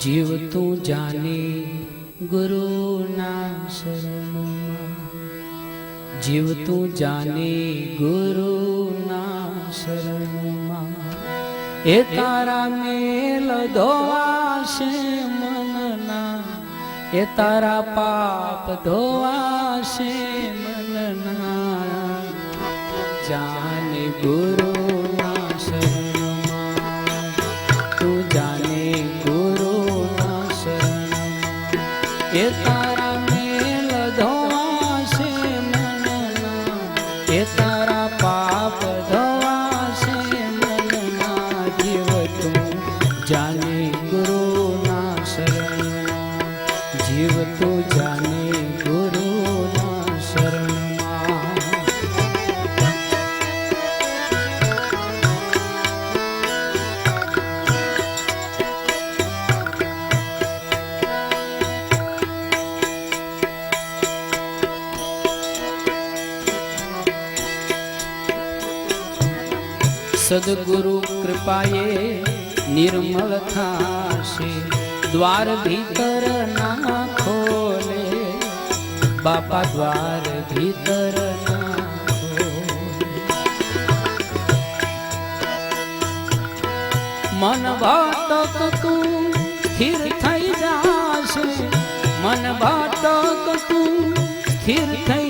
જીવ તું જાને ગુરુના શરણમાં. જીવ તું જાને ગુરુના શરણમાં. એ તારા મેલ ધોવાશે મનના. એ તારા પાપ ધોવાશે મનના. જાને ગુરુના શરણમાં. એ તારા મેલ ધોવાશે મનના એ તારા પાપ ધોવાશે મનના જીવ તું જાને ગુરુના સદગુરુ કૃપાએ નિર્મળ થાશે દ્વાર ભીતર ના ખોલે બાપા દ્વાર ભીતર ના મન ભાતક તું સ્થિર થઈ જાશે મન ભાતક તું સ્થિર થઈ